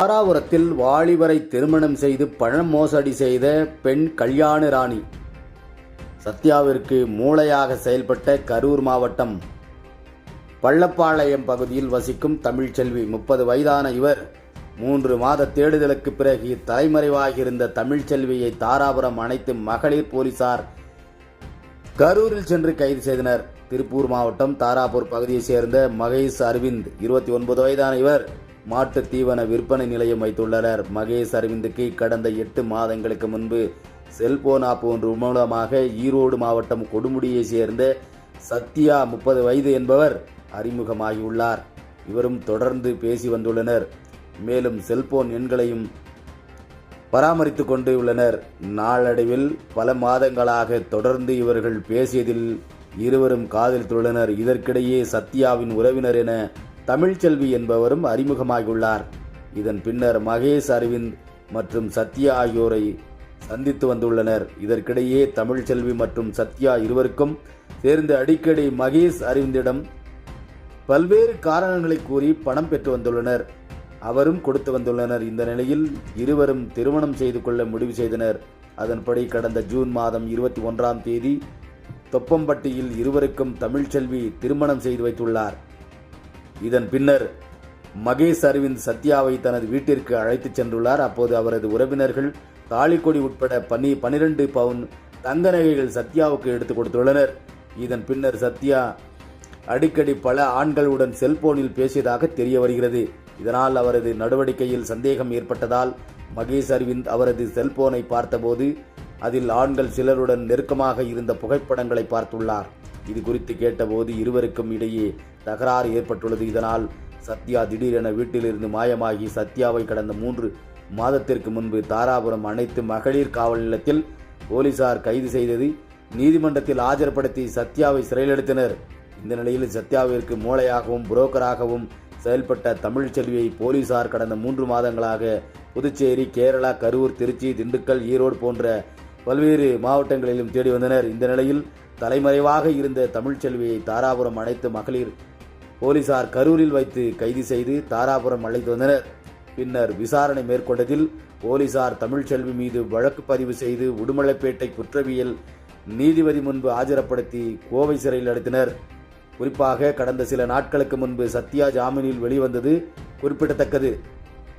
தாராபுரத்தில் வாலிபரை திருமணம் செய்து பணம் மோசடி செய்த பெண் கல்யாண ராணி. சத்யாவிற்கு மூளையாக செயல்பட்ட கரூர் மாவட்டம் பள்ளப்பாளையம் பகுதியில் வசிக்கும் தமிழ்ச்செல்வி முப்பது வயதான இவர் மூன்று மாத தேடுதலுக்கு பிறகு தலைமறைவாகியிருந்த தமிழ்ச்செல்வியை தாராபுரம் அனைத்து மகளிர் போலீசார் கரூரில் சென்று கைது செய்தனர். திருப்பூர் மாவட்டம் தாராபூர் பகுதியைச் சேர்ந்த மகேஷ் அரவிந்த் இருபத்தி ஒன்பது வயதான இவர் மாட்டு தீவன விற்பனை நிலையம் வைத்துள்ளனர். மகேஷ் அரவிந்துக்கு கடந்த எட்டு மாதங்களுக்கு முன்பு செல்போன் ஆப் ஒன்று மூலமாக ஈரோடு மாவட்டம் கொடுமுடியைச் சேர்ந்த சத்யா முப்பது வயது என்பவர் அறிமுகமாகியுள்ளார். இவரும் தொடர்ந்து பேசி வந்துள்ளனர். மேலும் செல்போன் எண்களையும் பராமரித்து கொண்டு உள்ளனர். நாளடைவில் பல மாதங்களாக தொடர்ந்து இவர்கள் பேசியதில் இருவரும் காதலித்துள்ளனர். இதற்கிடையே சத்யாவின் உறவினர் என தமிழ்ச்செல்வி என்பவரும் அறிமுகமாகியுள்ளார். இதன் பின்னர் மகேஷ் அரவிந்த் மற்றும் சத்யா ஆகியோரை சந்தித்து வந்துள்ளனர். இதற்கிடையே தமிழ்ச்செல்வி மற்றும் சத்யா இருவருக்கும் சேர்ந்து அடிக்கடி மகேஷ் அரவிந்திடம் பல்வேறு காரணங்களை கூறி பணம் பெற்று வந்துள்ளனர். அவரும் கொடுத்து வந்துள்ளனர். இந்த நிலையில் இருவரும் திருமணம் செய்து கொள்ள முடிவு செய்தனர். அதன்படி கடந்த ஜூன் மாதம் இருபத்தி ஒன்றாம் தேதி தொப்பம்பட்டியில் இருவருக்கும் தமிழ்ச்செல்வி திருமணம் செய்து வைத்துள்ளார். இதன் பின்னர் மகேஷ் அரவிந்த் சத்யாவை தனது வீட்டிற்கு அழைத்துச் சென்றுள்ளார். அப்போது அவரது உறவினர்கள் தாலிக்கொடி உட்பட பனி பனிரெண்டு பவுன் தங்க நகைகள் சத்யாவுக்கு எடுத்துக் கொடுத்துள்ளனர். இதன் பின்னர் சத்யா அடிக்கடி பல ஆண்களுடன் செல்போனில் பேசியதாக தெரிய வருகிறது. இதனால் அவரது நடவடிக்கையில் சந்தேகம் ஏற்பட்டதால் மகேஷ் அரவிந்த் அவரது செல்போனை பார்த்தபோது அதில் ஆண்கள் சிலருடன் நெருக்கமாக இருந்த புகைப்படங்களை பார்த்துள்ளார். இது குறித்து கேட்டபோது இருவருக்கும் இடையே தகராறு ஏற்பட்டுள்ளது. இதனால் சத்யா திடீரென வீட்டிலிருந்து மாயமாகி சத்யாவை கடந்த மூன்று மாதத்திற்கு முன்பு தாராபுரம் அனைத்து மகளிர் காவல் நிலையத்தில் போலீசார் கைது செய்தது. நீதிமன்றத்தில் ஆஜர்படுத்தி சத்யாவை சிறையில் எடுத்தனர். இந்த நிலையில் சத்யாவிற்கு மூளையாகவும் புரோக்கராகவும் செயல்பட்ட தமிழ்ச்செல்வியை போலீசார் கடந்த மூன்று மாதங்களாக புதுச்சேரி கேரளா கரூர் திருச்சி திண்டுக்கல் ஈரோடு போன்ற பல்வேறு மாவட்டங்களிலும் தேடி வந்தனர். இந்த நிலையில் தலைமறைவாக இருந்த தமிழ்ச்செல்வியை தாராபுரம் அனைத்து மகளிர் போலீசார் கரூரில் வைத்து கைது செய்து தாராபுரம் அழைத்து வந்தனர். பின்னர் விசாரணை மேற்கொண்டதில் போலீசார் தமிழ்ச்செல்வி மீது வழக்கு பதிவு செய்து உடுமலைப்பேட்டை குற்றவியல் நீதிபதி முன்பு ஆஜரப்படுத்தி கோவை சிறையில் அடைத்தனர். குறிப்பாக கடந்த சில நாட்களுக்கு முன்பு சத்யா ஜாமீனில் வெளிவந்தது குறிப்பிடத்தக்கது.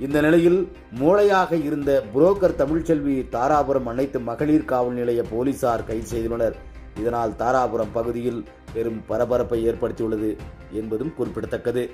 இந்த நிலையில் மூளையாக இருந்த புரோக்கர் தமிழ்ச்செல்வி தாராபுரம் அனைத்து மகளிர் காவல் நிலைய போலீசார் கைது செய்துள்ளனர். இதனால் தாராபுரம் பகுதியில் பெரும் பரபரப்பை ஏற்படுத்தியுள்ளது என்பதும் குறிப்பிடத்தக்கது.